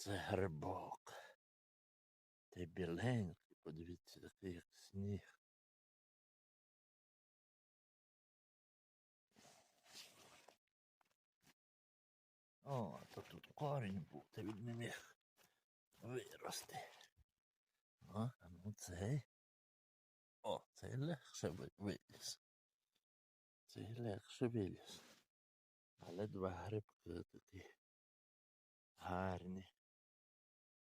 Це грибок. Та й біленький, подивіться, такий як сніг. О, то тут корінь був, та він не міг вирости. О, а ну цей. О, цей легше виліз. Цей легше виліз. Але два грибки такі гарні.